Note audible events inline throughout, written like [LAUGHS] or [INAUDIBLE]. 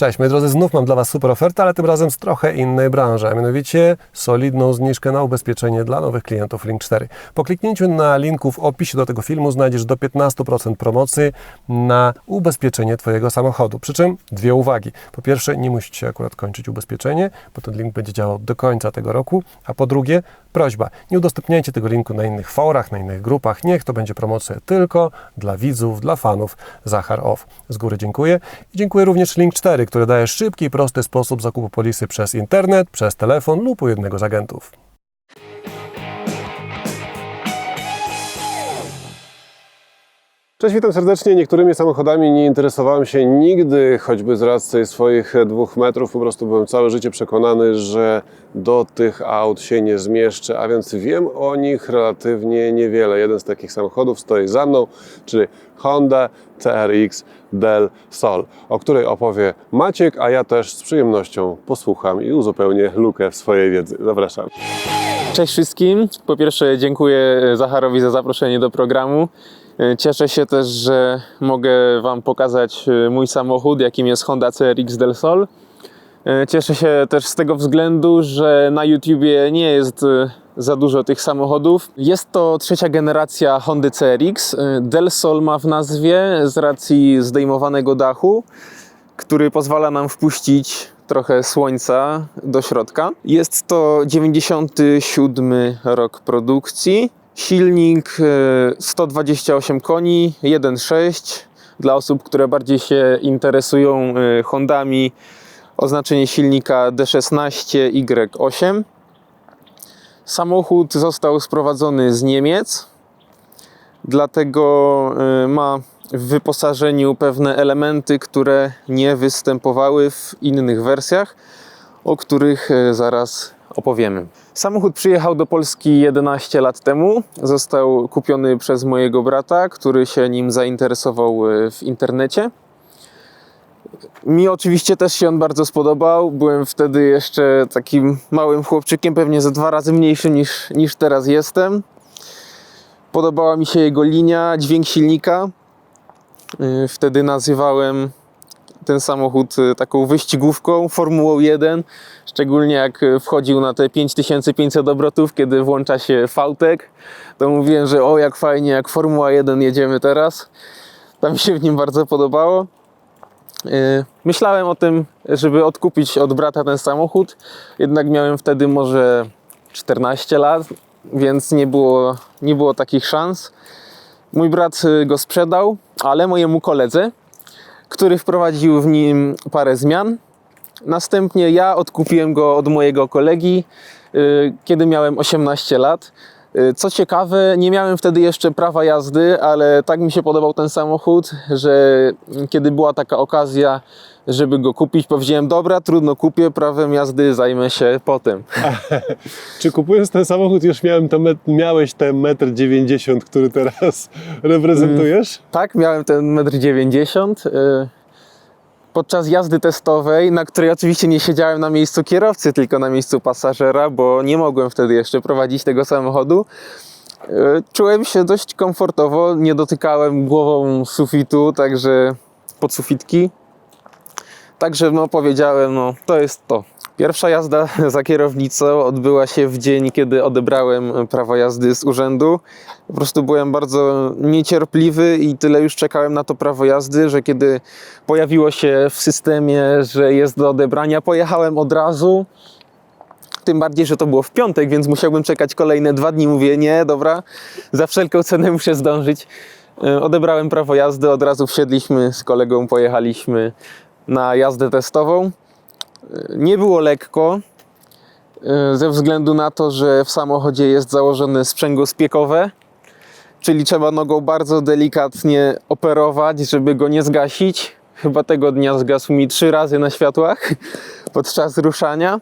Cześć, moi drodzy, znów mam dla Was super ofertę, ale tym razem z trochę innej branży, a mianowicie solidną zniżkę na ubezpieczenie dla nowych klientów Link 4. Po kliknięciu na linku w opisie do tego filmu znajdziesz do 15% promocji na ubezpieczenie Twojego samochodu. Przy czym dwie uwagi. Po pierwsze, nie musi się akurat kończyć ubezpieczenie, bo ten link będzie działał do końca tego roku, a po drugie, prośba, nie udostępniajcie tego linku na innych forach, na innych grupach, niech to będzie promocja tylko dla widzów, dla fanów Zachar Off. Z góry dziękuję i dziękuję również Link 4, który daje szybki i prosty sposób zakupu polisy przez internet, przez telefon lub u jednego z agentów. Cześć, witam serdecznie. Niektórymi samochodami nie interesowałem się nigdy, choćby z racji swoich dwóch metrów. Po prostu byłem całe życie przekonany, że do tych aut się nie zmieszczę, a więc wiem o nich relatywnie niewiele. Jeden z takich samochodów stoi za mną, czyli Honda CRX Del Sol, o której opowie Maciek, a ja też z przyjemnością posłucham i uzupełnię lukę w swojej wiedzy. Zapraszam. Cześć wszystkim. Po pierwsze dziękuję Zacharowi za zaproszenie do programu. Cieszę się też, że mogę Wam pokazać mój samochód, jakim jest Honda CRX Del Sol. Cieszę się też z tego względu, że na YouTubie nie jest za dużo tych samochodów. Jest to trzecia generacja Hondy CRX. Del Sol ma w nazwie z racji zdejmowanego dachu, który pozwala nam wpuścić trochę słońca do środka. Jest to 97 rok produkcji. Silnik e, 128 koni, 1.6. Dla osób, które bardziej się interesują e, Hondami, oznaczenie silnika D16Y8. Samochód został sprowadzony z Niemiec, dlatego e, ma w wyposażeniu pewne elementy, które nie występowały w innych wersjach, o których e, zaraz opowiemy. Samochód przyjechał do Polski 11 lat temu. Został kupiony przez mojego brata, który się nim zainteresował e, w internecie. Mi oczywiście też się on bardzo spodobał. Byłem wtedy jeszcze takim małym chłopczykiem, pewnie ze dwa razy mniejszym niż, niż teraz jestem. Podobała mi się jego linia, dźwięk silnika. Y, Wtedy nazywałem ten samochód y, taką wyścigówką, Formułą 1. Szczególnie jak y, wchodził na te 5500 obrotów, kiedy włącza się fałtek, to mówiłem, że o jak fajnie, jak Formuła 1 jedziemy teraz. To mi się w nim bardzo podobało. Y, Myślałem o tym, żeby odkupić od brata ten samochód, jednak miałem wtedy może 14 lat, więc nie było, nie było takich szans. Mój brat go sprzedał, ale mojemu koledze, który wprowadził w nim parę zmian. Następnie ja odkupiłem go od mojego kolegi, y, kiedy miałem 18 lat. Y, Co ciekawe, nie miałem wtedy jeszcze prawa jazdy, ale tak mi się podobał ten samochód, że kiedy była taka okazja, żeby go kupić, powiedziałem: Dobra, trudno kupię, prawem jazdy zajmę się potem. [LAUGHS] Czy kupując ten samochód już miałem met- miałeś ten 1,90 m, który teraz [LAUGHS] reprezentujesz? Tak, miałem ten 1,90 m. y, Podczas jazdy testowej, na której oczywiście nie siedziałem na miejscu kierowcy, tylko na miejscu pasażera, bo nie mogłem wtedy jeszcze prowadzić tego samochodu. y, Czułem się dość komfortowo, nie dotykałem głową sufitu, także podsufitki. Także no, powiedziałem, no to jest to. Pierwsza jazda [LAUGHS] za kierownicą odbyła się w dzień, kiedy odebrałem prawo jazdy z urzędu. Po prostu byłem bardzo niecierpliwy i tyle już czekałem na to prawo jazdy, że kiedy pojawiło się w systemie, że jest do odebrania, pojechałem od razu. Tym bardziej, że to było w piątek, więc musiałbym czekać kolejne dwa dni. Mówię, nie, dobra, za wszelką cenę muszę zdążyć. E, Odebrałem prawo jazdy, od razu wsiedliśmy z kolegą, pojechaliśmy na jazdę testową. Nie było lekko, e, ze względu na to, że w samochodzie jest założone sprzęgło spiekowe, czyli trzeba nogą bardzo delikatnie operować, żeby go nie zgasić. Chyba tego dnia zgasł mi trzy razy na światłach [LAUGHS] podczas ruszania,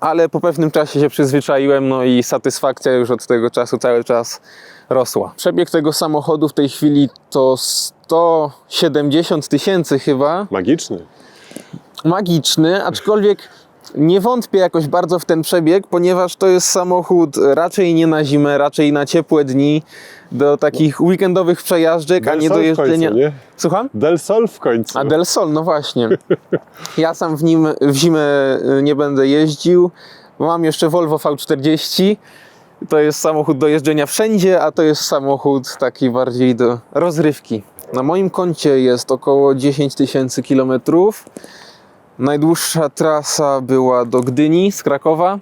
ale po pewnym czasie się przyzwyczaiłem, no i satysfakcja już od tego czasu cały czas rosła. Przebieg tego samochodu w tej chwili to 170 tysięcy chyba Magiczny. Magiczny, aczkolwiek Nie wątpię jakoś bardzo w ten przebieg, ponieważ to jest samochód raczej nie na zimę, raczej na ciepłe dni, do takich weekendowych przejażdżek, a nie do Del Sol w jeżdżenia. końcu, nie? Słucham? Del Sol w końcu. A Del Sol, no właśnie. [LAUGHS] Ja sam w nim w zimę y, nie będę jeździł. Mam jeszcze Volvo V40. To jest samochód do jeżdżenia wszędzie, a to jest samochód taki bardziej do rozrywki. Na moim koncie jest około 10 tysięcy kilometrów. Najdłuższa trasa była do Gdyni z Krakowa.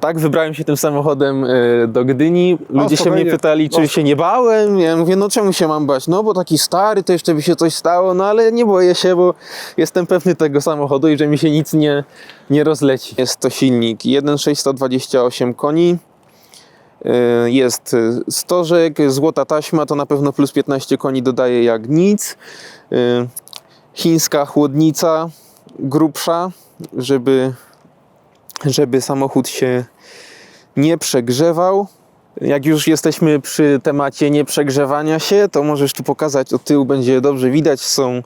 Tak, wybrałem się tym samochodem y, do Gdyni. Ludzie się mnie pytali, czy No. się nie bałem. Ja mówię, no czemu się mam bać? No bo taki stary, to jeszcze by się coś stało, no ale nie boję się, bo jestem pewny tego samochodu i że mi się nic nie, nie rozleci. Jest to silnik 1.628 koni. Y, Jest y, stożek, złota taśma, to na pewno plus 15 koni dodaje jak nic. Chińska chłodnica, grubsza, żeby, żeby samochód się nie przegrzewał. Jak już jesteśmy przy temacie nieprzegrzewania się, to możesz tu pokazać od tyłu, będzie dobrze widać. Są,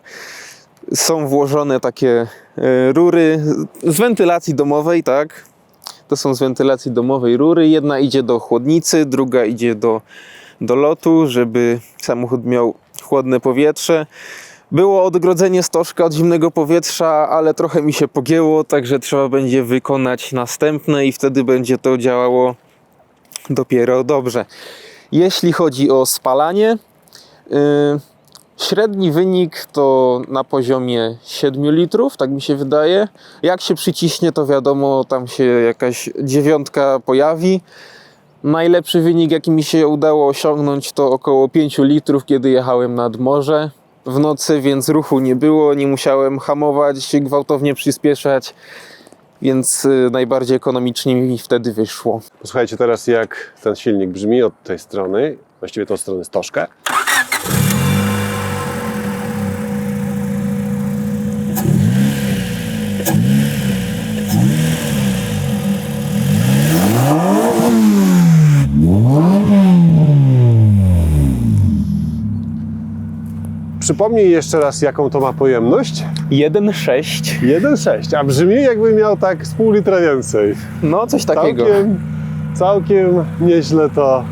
są włożone takie e, rury z wentylacji domowej, tak? To są z wentylacji domowej rury. Jedna idzie do chłodnicy, druga idzie do, do lotu, żeby samochód miał chłodne powietrze. Było odgrodzenie stożka od zimnego powietrza, ale trochę mi się pogięło, także trzeba będzie wykonać następne i wtedy będzie to działało dopiero dobrze. Jeśli chodzi o spalanie, yy, średni wynik to na poziomie 7 litrów, tak mi się wydaje. Jak się przyciśnie, to wiadomo, tam się jakaś dziewiątka pojawi. Najlepszy wynik, jaki mi się udało osiągnąć, to około 5 litrów, kiedy jechałem nad morze w nocy, więc ruchu nie było, nie musiałem hamować, gwałtownie przyspieszać, więc y, najbardziej ekonomicznie mi wtedy wyszło. Posłuchajcie teraz, jak ten silnik brzmi od tej strony, właściwie tą stronę stożkę. Przypomnij jeszcze raz, jaką to ma pojemność. 1,6. 1,6, a brzmi jakby miał tak z pół litra więcej. No, coś takiego. Całkiem, całkiem nieźle to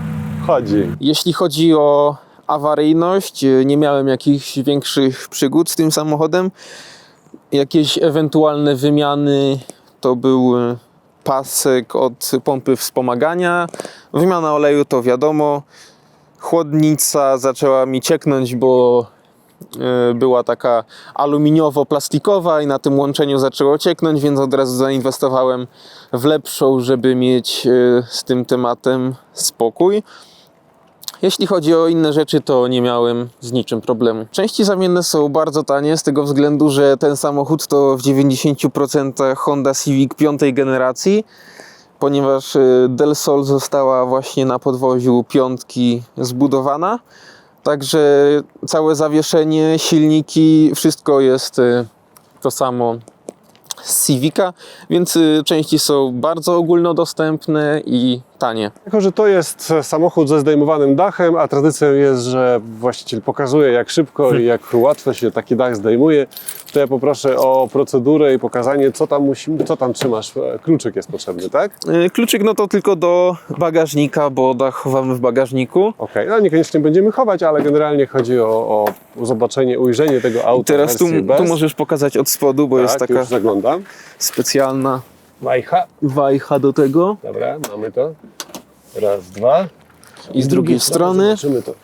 chodzi. Jeśli chodzi o awaryjność, y, nie miałem jakichś większych przygód z tym samochodem. Jakieś ewentualne wymiany to był y, pasek od pompy wspomagania. Wymiana oleju to wiadomo. Chłodnica zaczęła mi cieknąć, bo była taka aluminiowo-plastikowa i na tym łączeniu zaczęło cieknąć, więc od razu zainwestowałem w lepszą, żeby mieć y, z tym tematem spokój. Jeśli chodzi o inne rzeczy, to nie miałem z niczym problemu. Części zamienne są bardzo tanie z tego względu, że ten samochód to w 90% Honda Civic piątej generacji, ponieważ y, Del Sol została właśnie na podwoziu piątki zbudowana. Także całe zawieszenie, silniki, wszystko jest y, to samo z Civica, więc y, części są bardzo ogólnodostępne i tanie. Jako, że to jest samochód ze zdejmowanym dachem, a tradycją jest, że właściciel pokazuje jak szybko i jak łatwo się taki dach zdejmuje, to ja poproszę o procedurę i pokazanie, co tam, musimy, co tam trzymasz. Kluczyk jest potrzebny, tak? Y, Kluczyk no to tylko do bagażnika, bo dach chowamy w bagażniku. Okej, no niekoniecznie będziemy chować, ale generalnie chodzi o, o zobaczenie, ujrzenie tego I auta teraz tu, tu możesz pokazać od spodu, bo tak, jest taka specjalna Wajcha. wajcha do tego. Dobra, mamy to. Raz, dwa. I z drugiej strony Zobaczymy to.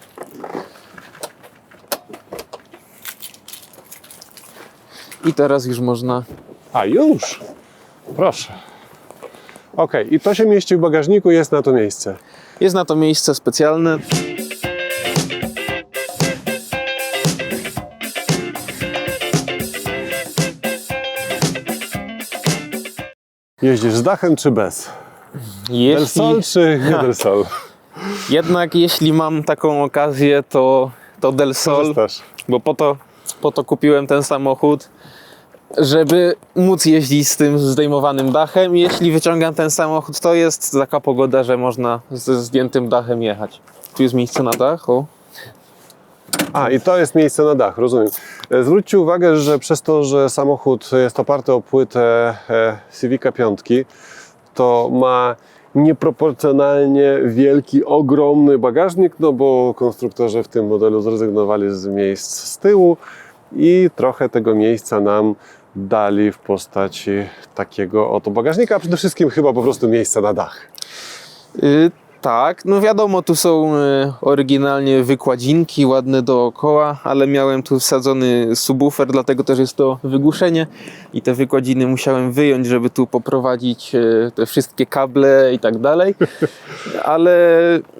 i teraz już można A już? Proszę. Okej, i to się mieści w bagażniku, jest na to miejsce. Jest na to miejsce specjalne. Jeździsz z dachem czy bez? Del Jeśli, Sol czy [LAUGHS] nie Del Sol? jednak jeśli mam taką okazję, to, to Del Sol, Korzystasz. bo po to, po to kupiłem ten samochód, żeby móc jeździć z tym zdejmowanym dachem. Jeśli wyciągam ten samochód, to jest taka pogoda, że można ze zdjętym dachem jechać. Tu jest miejsce na dach, o. A, i to jest miejsce na dach, rozumiem. E, Zwróćcie uwagę, że przez to, że samochód jest oparty o płytę e, Civica 5, to ma nieproporcjonalnie wielki, ogromny bagażnik, no bo konstruktorzy w tym modelu zrezygnowali z miejsc z tyłu i trochę tego miejsca nam dali w postaci takiego oto bagażnika, a przede wszystkim chyba po prostu miejsca na dach. Tak, no wiadomo, tu są y, oryginalnie wykładzinki ładne dookoła, ale miałem tu wsadzony subwoofer, dlatego też jest to wygłuszenie i te wykładziny musiałem wyjąć, żeby tu poprowadzić y, te wszystkie kable i tak dalej. [LAUGHS] Ale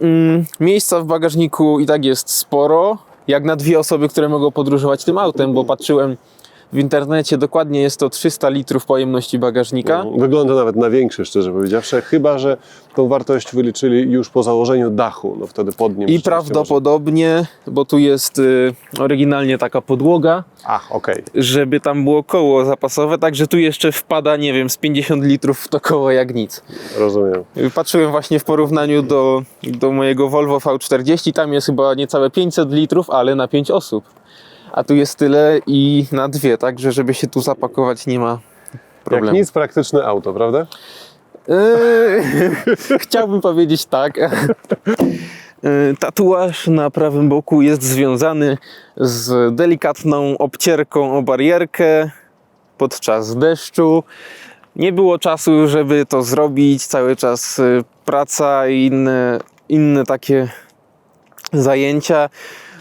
mm, miejsca w bagażniku i tak jest sporo, jak na dwie osoby, które mogą podróżować tym autem, bo patrzyłem w internecie, dokładnie jest to 300 litrów pojemności bagażnika. Wygląda nawet na większy, szczerze powiedziawszy, chyba że tą wartość wyliczyli już po założeniu dachu, no wtedy pod nim I prawdopodobnie, bo tu jest y, oryginalnie taka podłoga, Może... Ach, okej. żeby tam było koło zapasowe, także tu jeszcze wpada, nie wiem, z 50 litrów w to koło jak nic. Rozumiem. Patrzyłem właśnie w porównaniu do, do mojego Volvo V40, tam jest chyba niecałe 500 litrów, ale na 5 osób. A tu jest tyle i na dwie, także żeby się tu zapakować nie ma Jak problemu. nic, praktyczne auto, prawda? Eee, [LAUGHS] Chciałbym powiedzieć tak. Eee, [LAUGHS] Tatuaż na prawym boku jest związany z delikatną obcierką o barierkę podczas deszczu. Nie było czasu, żeby to zrobić. Cały czas y, praca i inne, inne takie zajęcia.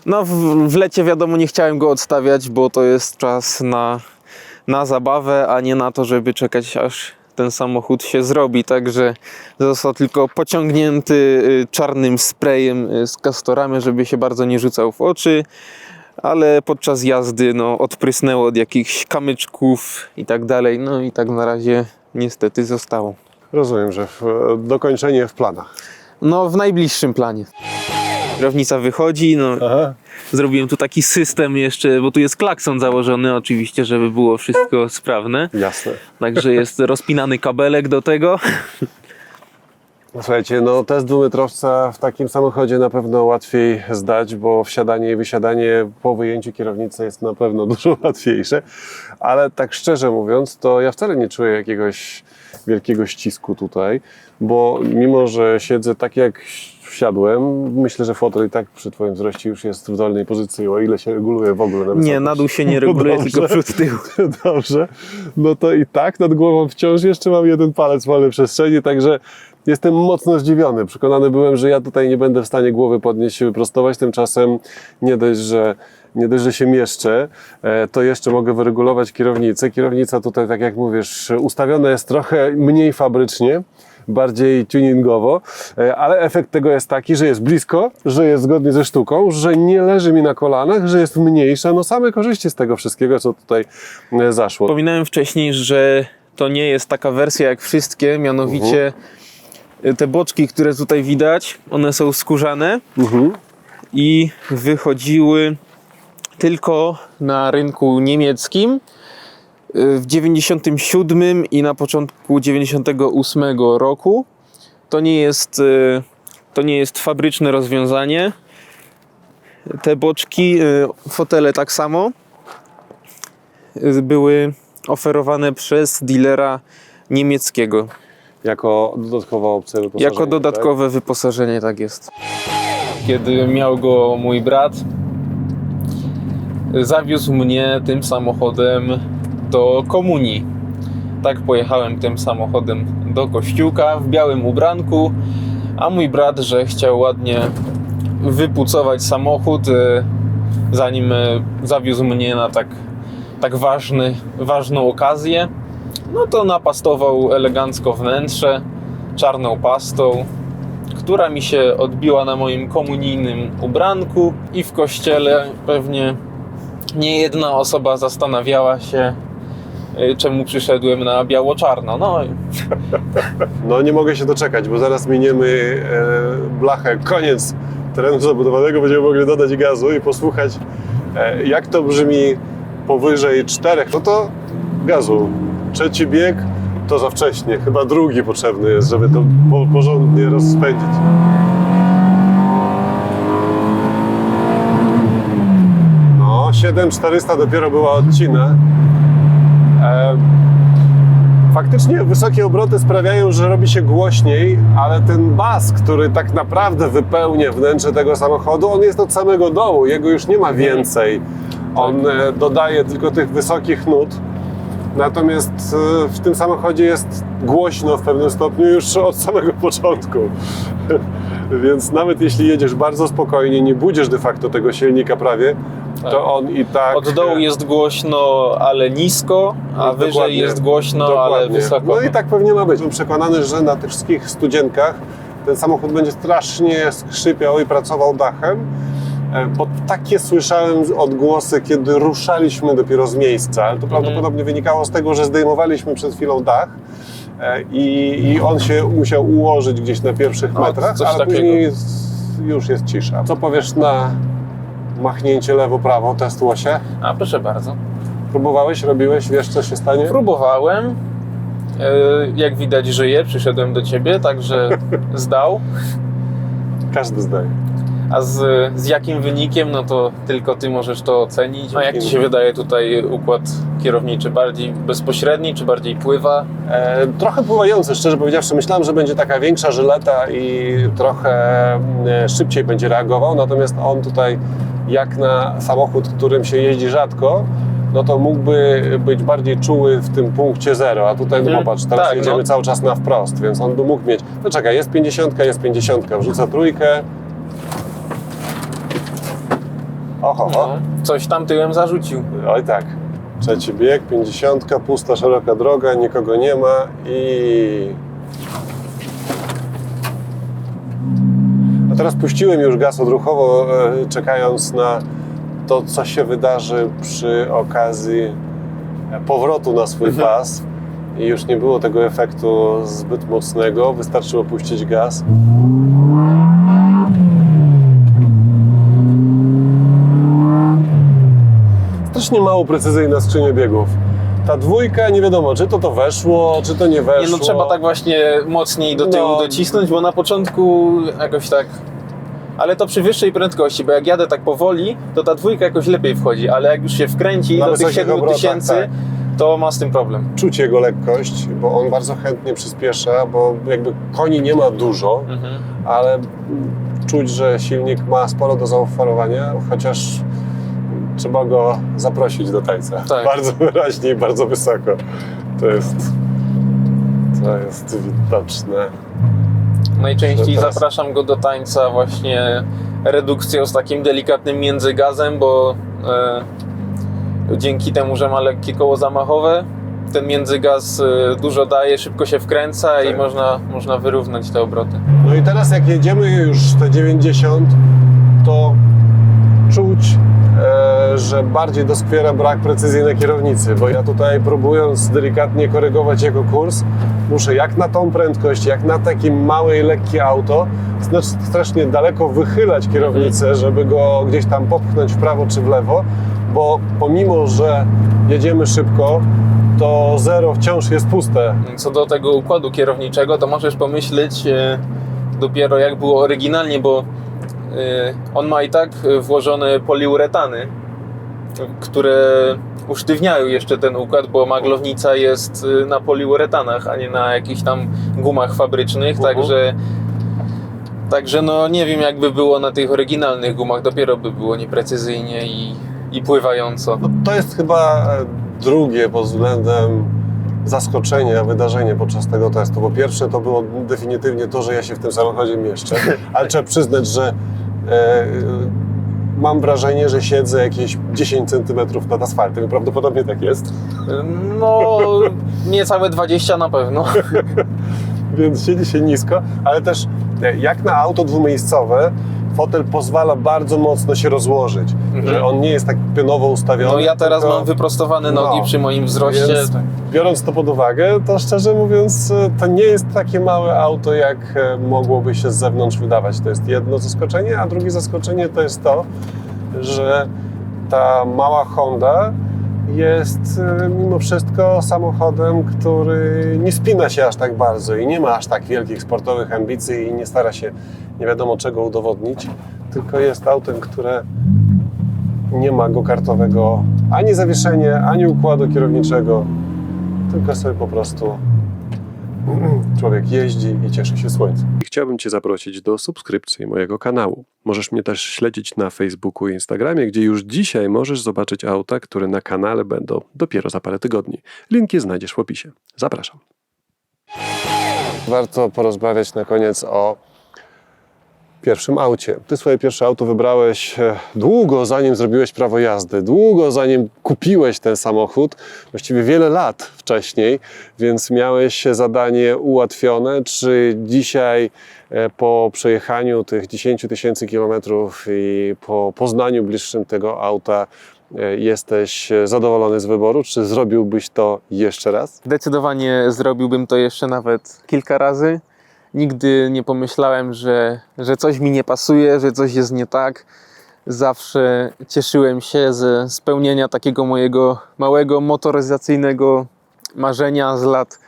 No, w, w lecie wiadomo, nie chciałem go odstawiać, bo to jest czas na, na zabawę, a nie na to, żeby czekać aż ten samochód się zrobi. Także został tylko pociągnięty y, czarnym sprayem y, z kastorami, żeby się bardzo nie rzucał w oczy. Ale podczas jazdy no, odprysnęło od jakichś kamyczków i tak dalej. No i tak na razie niestety zostało. Rozumiem, że w, dokończenie w planach. No w najbliższym planie. Kierownica wychodzi, no Aha. Zrobiłem tu taki system jeszcze, bo tu jest klakson założony oczywiście, żeby było wszystko sprawne. Jasne. Także jest rozpinany kabelek do tego. Słuchajcie, no test dwumetrowca w takim samochodzie na pewno łatwiej zdać, bo wsiadanie i wysiadanie po wyjęciu kierownicy jest na pewno [LAUGHS] dużo łatwiejsze, ale tak szczerze mówiąc, to ja wcale nie czuję jakiegoś wielkiego ścisku tutaj, bo mimo, że siedzę tak jak wsiadłem, myślę, że fotel i tak przy Twoim wzroście już jest w dolnej pozycji, o ile się reguluje w ogóle na Nie, na dół się nie reguluje, Dobrze. [LAUGHS] tylko przód tył. [LAUGHS] Dobrze, no to i tak nad głową wciąż jeszcze mam jeden palec wolny przestrzeni, także jestem mocno zdziwiony. Przekonany byłem, że ja tutaj nie będę w stanie głowy podnieść i wyprostować, tymczasem nie dość, że nie dość, że się mieszczę, e, to jeszcze mogę wyregulować kierownicę. Kierownica tutaj, tak jak mówisz, ustawiona jest trochę mniej fabrycznie, bardziej tuningowo, e, ale efekt tego jest taki, że jest blisko, że jest zgodnie ze sztuką, że nie leży mi na kolanach, że jest mniejsza. No same korzyści z tego wszystkiego, co tutaj e, zaszło. Wspominałem wcześniej, że to nie jest taka wersja jak wszystkie, mianowicie te boczki, które tutaj widać, one są skórzane Mhm. i wychodziły tylko na rynku niemieckim w 97 i na początku 98 roku. To nie jest, y, to nie jest fabryczne rozwiązanie. Te boczki, y, fotele tak samo, y, były oferowane przez dealera niemieckiego. Jako dodatkowa opcja wyposażenia, Jako dodatkowe wyposażenie, tak jest. Kiedy miał go mój brat, zawiózł mnie tym samochodem do komunii. Tak pojechałem tym samochodem do kościółka w białym ubranku, a mój brat, że chciał ładnie wypucować samochód, e, zanim e, zawiózł mnie na tak, tak ważny, ważną okazję, no to napastował elegancko wnętrze czarną pastą, która mi się odbiła na moim komunijnym ubranku i w kościele pewnie nie jedna osoba zastanawiała się, y, czemu przyszedłem na biało-czarno. No, No nie mogę się doczekać, bo zaraz miniemy e, blachę, koniec terenu zabudowanego, będziemy mogli dodać gazu i posłuchać e, jak to brzmi powyżej czterech. No to gazu. Trzeci bieg to za wcześnie, chyba drugi potrzebny jest, żeby to po, porządnie rozpędzić. 7400 dopiero była odcina. E, Faktycznie wysokie obroty sprawiają, że robi się głośniej, ale ten bas, który tak naprawdę wypełnia wnętrze tego samochodu, on jest od samego dołu, jego już nie ma więcej. On e, dodaje tylko tych wysokich nut. Natomiast e, w tym samochodzie jest głośno w pewnym stopniu już od samego początku. [LAUGHS] Więc nawet jeśli jedziesz bardzo spokojnie, nie budzisz de facto tego silnika prawie, Tak. To on i tak. Od dołu jest głośno, ale nisko, a wyżej Dokładnie. jest głośno, ale Dokładnie. wysoko. No i tak pewnie ma być. Byłem przekonany, że na tych wszystkich studzienkach ten samochód będzie strasznie skrzypiał i pracował dachem, e, bo takie słyszałem odgłosy, kiedy ruszaliśmy dopiero z miejsca, ale to Mhm. prawdopodobnie wynikało z tego, że zdejmowaliśmy przed chwilą dach e, i, i on się musiał ułożyć gdzieś na pierwszych metrach, coś ale takiego. później już jest cisza. Co powiesz na machnięcie lewo-prawo, test łosie? A proszę bardzo. Próbowałeś, robiłeś, wiesz co się stanie? Próbowałem. E, Jak widać, żyje. Przyszedłem do ciebie, także [LAUGHS] zdał. Każdy zdaje. A z, z jakim wynikiem, no to tylko ty możesz to ocenić. A jak ci się wydaje tutaj układ kierowniczy? Bardziej bezpośredni, czy bardziej pływa? E, trochę pływający, szczerze powiedziawszy. Myślałem, że będzie taka większa żyleta i trochę e, szybciej będzie reagował, natomiast on tutaj, jak na samochód, którym się jeździ rzadko, no to mógłby być bardziej czuły w tym punkcie zero, a tutaj, no Mhm. popatrz, teraz Tak, jedziemy no. cały czas na wprost, więc on by mógł mieć, no czekaj, jest 50, jest 50, wrzucę trójkę. Oho, No, coś tam tyłem zarzucił. Oj tak. Trzeci bieg, 50, pusta, szeroka droga, nikogo nie ma i. teraz puściłem już gaz odruchowo, e, czekając na to, co się wydarzy przy okazji e, powrotu na swój Mhm. pas. I już nie było tego efektu zbyt mocnego, wystarczyło puścić gaz. Strasznie mało precyzyjna skrzynia biegów. Ta dwójka, nie wiadomo, czy to to weszło, czy to nie weszło. Nie, no trzeba tak właśnie mocniej do tyłu No. docisnąć, bo na początku jakoś tak... Ale to przy wyższej prędkości, bo jak jadę tak powoli, to ta dwójka jakoś lepiej wchodzi, ale jak już się wkręci Na do tych wysokich 7000, obrotach, tak. to ma z tym problem. Czuć jego lekkość, bo on bardzo chętnie przyspiesza, bo jakby koni nie ma dużo, Mhm. ale czuć, że silnik ma sporo do zaoferowania, chociaż trzeba go zaprosić do tańca. Tak. Bardzo wyraźnie i bardzo wysoko. To jest, to jest widoczne. Najczęściej zapraszam go do tańca właśnie redukcją z takim delikatnym międzygazem, bo e, dzięki temu, że ma lekkie koło zamachowe, ten międzygaz e, dużo daje, szybko się wkręca i Tak. można, można wyrównać te obroty. No i teraz jak jedziemy już te 90, to czuć, e, że bardziej doskwiera brak precyzji na kierownicy, bo ja tutaj próbując delikatnie korygować jego kurs, muszę jak na tą prędkość, jak na takie małe i lekkie auto, znaczy strasznie daleko wychylać kierownicę, żeby go gdzieś tam popchnąć w prawo czy w lewo, bo pomimo, że jedziemy szybko, to zero wciąż jest puste. Co do tego układu kierowniczego, to możesz pomyśleć e, dopiero jak było oryginalnie, bo e, on ma i tak włożone poliuretany, które usztywniają jeszcze ten układ, bo maglownica jest e, na poliuretanach, a nie na jakichś tam gumach fabrycznych, Mhm. także Także no nie wiem jakby było na tych oryginalnych gumach, dopiero by było nieprecyzyjnie i, i pływająco. No, to jest chyba e, drugie pod względem zaskoczenia wydarzenie podczas tego testu. Bo pierwsze to było definitywnie to, że ja się w tym samochodzie mieszczę, ale trzeba przyznać, że e, mam wrażenie, że siedzę jakieś 10 cm nad asfaltem prawdopodobnie tak jest. No niecałe 20 na pewno. [LAUGHS] Więc siedzi się nisko, ale też jak na auto dwumiejscowe, fotel pozwala bardzo mocno się rozłożyć, Mhm. że on nie jest tak pionowo ustawiony. No ja teraz tylko- mam wyprostowane nogi No, przy moim wzroście. Więc biorąc to pod uwagę, to szczerze mówiąc, e, to nie jest takie małe auto, jak e, mogłoby się z zewnątrz wydawać. To jest jedno zaskoczenie, a drugie zaskoczenie to jest to, że ta mała Honda jest e, mimo wszystko samochodem, który nie spina się aż tak bardzo i nie ma aż tak wielkich sportowych ambicji i nie stara się nie wiadomo czego udowodnić, tylko jest autem, które Nie ma go kartowego ani zawieszenia, ani układu kierowniczego, tylko sobie po prostu człowiek jeździ i cieszy się słońcem. Chciałbym Cię zaprosić do subskrypcji mojego kanału. Możesz mnie też śledzić na Facebooku i Instagramie, gdzie już dzisiaj możesz zobaczyć auta, które na kanale będą dopiero za parę tygodni. Linki znajdziesz w opisie. Zapraszam. Warto porozmawiać na koniec o pierwszym aucie. Ty swoje pierwsze auto wybrałeś e, długo zanim zrobiłeś prawo jazdy, długo zanim kupiłeś ten samochód, właściwie wiele lat wcześniej, więc miałeś zadanie ułatwione. Czy dzisiaj e, po przejechaniu tych 10 tysięcy kilometrów i po poznaniu bliższym tego auta e, jesteś zadowolony z wyboru? Czy zrobiłbyś to jeszcze raz? Zdecydowanie zrobiłbym to jeszcze nawet kilka razy. Nigdy nie pomyślałem, że, że coś mi nie pasuje, że coś jest nie tak. Zawsze cieszyłem się ze spełnienia takiego mojego małego motoryzacyjnego marzenia z lat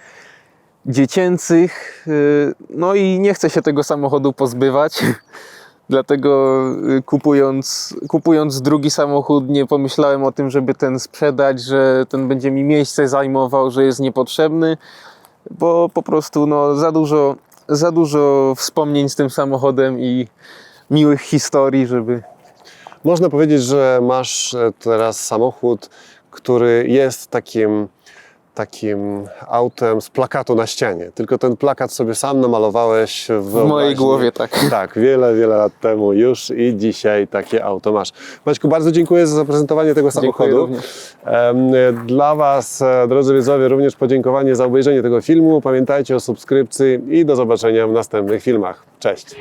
dziecięcych. Yy, No i nie chcę się tego samochodu pozbywać. [LAUGHS] Dlatego y, kupując, kupując drugi samochód nie pomyślałem o tym, żeby ten sprzedać, że ten będzie mi miejsce zajmował, że jest niepotrzebny, bo po prostu no, za, dużo, za dużo wspomnień z tym samochodem i miłych historii, żeby, Można powiedzieć, że masz e, teraz samochód, który jest takim, takim autem z plakatu na ścianie. Tylko ten plakat sobie sam namalowałeś w, w mojej głowie tak. Tak, wiele, wiele lat temu już i dzisiaj takie auto masz. Maćku, bardzo dziękuję za zaprezentowanie tego samochodu. również. Dla Was, e, drodzy widzowie, również podziękowanie za obejrzenie tego filmu. Pamiętajcie o subskrypcji i do zobaczenia w następnych filmach. Cześć!